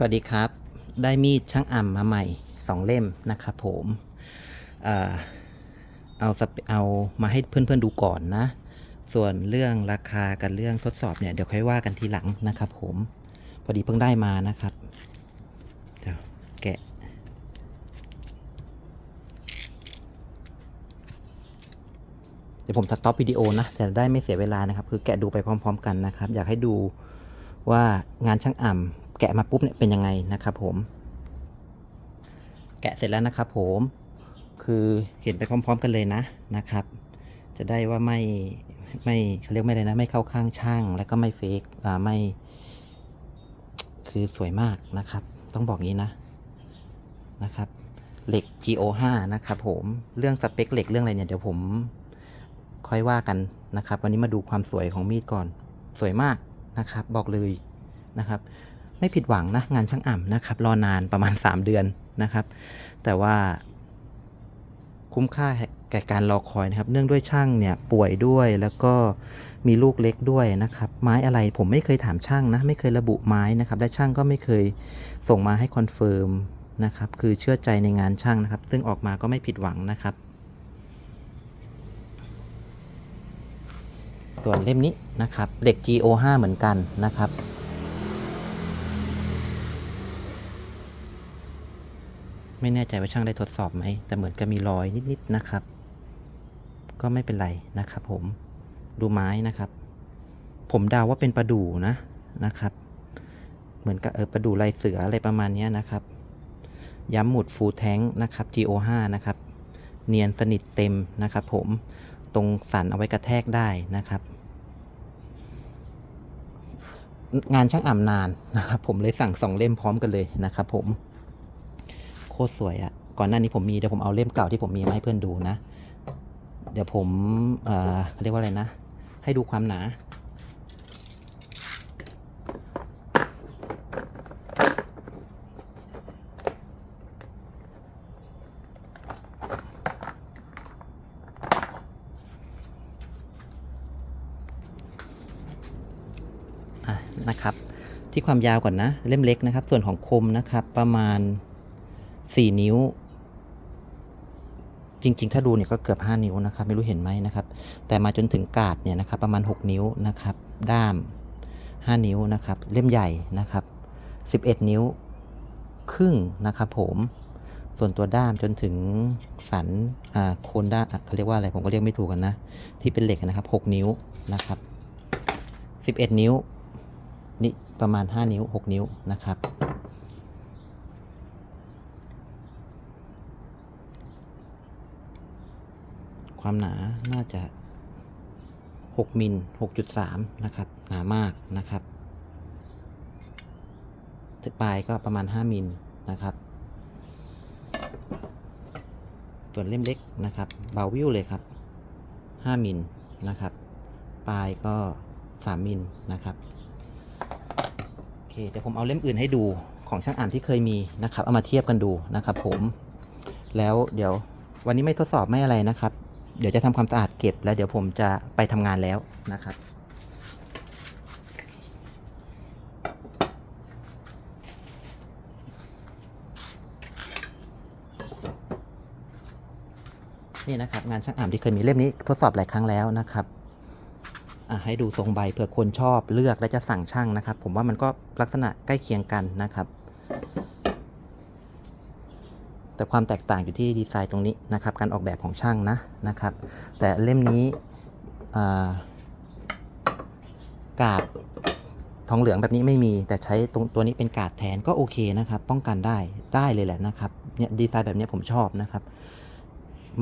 สวัสดีครับ ได้มีดช่างอ่ำมาใหม่สองเล่มนะครับผมเอาเปเอามาให้เพื่อนๆดูก่อนนะ ส่วนเรื่องราคากับเรื่องทดสอบเนี่ย เดี๋ยวค่อยว่ากันทีหลังนะครับผม พอดีเพิ่งได้มานะครับเดี๋ยวแกะเดี๋ยวผมสต็อปวิดีโอนะ จะได้ไม่เสียเวลานะครับ คือแกะดูไปพร้อม ๆ กันนะครับ อยากให้ดูว่างานช่างอ่ำ แกะมาปุ๊บเนี่ยเป็นยังไงนะครับผม แกะเสร็จแล้วนะครับผมคือเห็นไปพร้อม ๆ กันเลยนะนะครับ จะได้ว่าไม่ไม่เขาเรียกไม่อะไรนะ ไม่เข้าข้างช่าง แล้วก็ไม่เฟกอ่าไม่ คือสวยมากนะครับ ต้องบอกงี้นะนะครับเหล็ก GO5 นะครับผมเรื่องสเปคเหล็กเรื่องอะไรเนี่ยเดี๋ยวผมค่อยว่ากันนะครับ วันนี้มาดูความสวยของมีดก่อนสวยมากนะครับ บอกเลยนะครับ ไม่ผิดหวังนะ งานช่างอ่ำนะครับ รอนานประมาณ 3 เดือนนะครับ แต่ว่าคุ้มค่าแก่การรอคอยนะครับ เนื่องด้วยช่างเนี่ยป่วยด้วยแล้วก็มีลูกเล็กด้วยนะครับ ไม้อะไรผมไม่เคยถามช่างนะ ไม่เคยระบุไม้นะครับ และช่างก็ไม่เคยส่งมาให้คอนเฟิร์มนะครับ คือเชื่อใจในงานช่างนะครับ ซึ่งออกมาก็ไม่ผิดหวังนะครับ ส่วนเล่มนี้นะครับเหล็ก GO5 เหมือนกันนะครับ ไม่แน่ใจว่าช่างได้ทดสอบไหม แต่เหมือนกับมีรอยนิดๆนะครับ ก็ไม่เป็นไรนะครับ ผม ดูไม้นะครับ ผมเดาว่าเป็นประดู่นะนะครับ เหมือนกับเออประดู่ลายเสืออะไรประมาณนี้นะครับ ย้ำหมุดฟูแท้งนะครับ GO5 นะครับ เนียนสนิทเต็มนะครับ ผม ตรงสันเอาไว้กระแทกได้นะครับงานช่างอ่ำนานนะครับ ผมเลยสั่งสองเล่มพร้อมกันเลยนะครับผม ตรสวยอะ่ะก่อนหน้านี้ผมมีเดี๋ยวผมเอาเล่มเก่าที่ผมมีมาให้เพื่อนดูนะ เดี๋ยวผมเอ่อเขาเรียกว่าอะไรนะ ให้ดูความหนาอะนะครับ ที่ความยาวก่อนนะ เล่มเล็กนะครับ ส่วนของคมนะครับประมาณ 4นิ้ว จริงๆ ถ้าดูเนี่ยก็เกือบ 5 นิ้วนะครับ ไม่รู้เห็นไหมนะครับ แต่มาจนถึงกาดเนี่ยนะครับประมาณ 6 นิ้วนะครับ ด้าม 5 นิ้วนะครับ เล่มใหญ่นะครับ 11 นิ้วครึ่งนะครับผมส่วนตัวด้ามจนถึงสันอ่าโคนด้ามเขาเรียกว่าอะไรผมก็เรียกไม่ถูกกันนะ ที่เป็นเหล็กนะครับ 6 นิ้วนะครับ 11 นิ้ว นี่ประมาณ 5 นิ้ว 6 นิ้วนะครับ ความหนาน่าจะ 6มิล6.3 นะครับ หนามากนะครับปลายก็ประมาณ 5มิลนะครับ ส่วนเล่มเล็กนะครับ เบาวิวเลยครับ 5มิลนะครับ ปลายก็ 3มิลนะครับ โอเค เดี๋ยวผมเอาเล่มอื่นให้ดูของช่างอ่านที่เคยมีนะครับ เอามาเทียบกันดูนะครับผม แล้วเดี๋ยววันนี้ไม่ทดสอบไม่อะไรนะครับ เดี๋ยวจะทำความสะอาดเก็บแล้วเดี๋ยวผมจะไปทำงานแล้วนะครับ นี่นะครับ งานช่างอ่านที่เคยมีเล่มนี้ทดสอบหลายครั้งแล้วนะครับให้ดูทรงใบเผื่อคนชอบเลือกและจะสั่งช่างนะครับ ผมว่ามันก็ลักษณะใกล้เคียงกันนะครับ แต่ความแตกต่างอยู่ที่ดีไซน์ตรงนี้นะครับ การออกแบบของช่างนะนะครับ แต่เล่มนี้ากาดทองเหลืองแบบนี้ไม่มี แต่ใช้ตรงตัวนี้เป็นกาดแทนก็โอเคนะครับ ป้องกันได้ได้เลยแหละนะครับเนี่ยดีไซน์แบบนี้ผมชอบนะครับ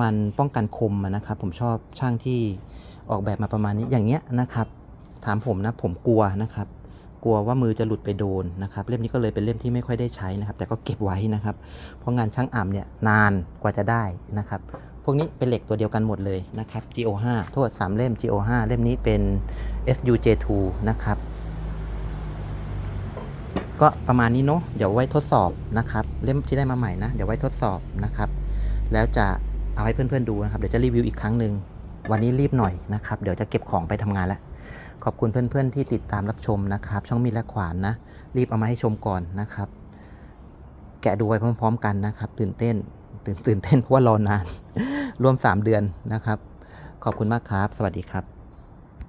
มันป้องกันคมนะครับ ผมชอบช่างที่ออกแบบมาประมาณนี้อย่างเงี้ยนะครับ ถามผมนะผมกลัวนะครับ กลัวว่ามือจะหลุดไปโดนนะครับ เล่มนี้ก็เลยเป็นเล่มที่ไม่ค่อยได้ใช้นะครับ แต่ก็เก็บไว้นะครับ เพราะงานช่างอ่ำเนี่ยนานกว่าจะได้นะครับ พวกนี้เป็นเหล็กตัวเดียวกันหมดเลยนะครับ GO5 โทษ 3 เล่ม GO5 เล่มนี้เป็น SUJ2 นะครับ ก็ประมาณนี้เนาะเดี๋ยวไว้ทดสอบนะครับ เล่มที่ได้มาใหม่นะ เดี๋ยวไว้ทดสอบนะครับ แล้วจะเอาให้เพื่อนๆดูนะครับ เดี๋ยวจะรีวิวอีกครั้งหนึ่งวันนี้รีบหน่อยนะครับ เดี๋ยวจะเก็บของไปทำงานแล้ว ขอบคุณเพื่อนๆที่ติดตามรับชมนะครับ ช่องมีและขวานนะ รีบเอามาให้ชมก่อนนะครับ แกะดูไปพร้อม ๆ กันนะครับ ตื่นเต้น ตื่นตื่นเต้นเพราะว่ารอนาน รวม 3 เดือนนะครับ ขอบคุณมากครับ สวัสดีครับ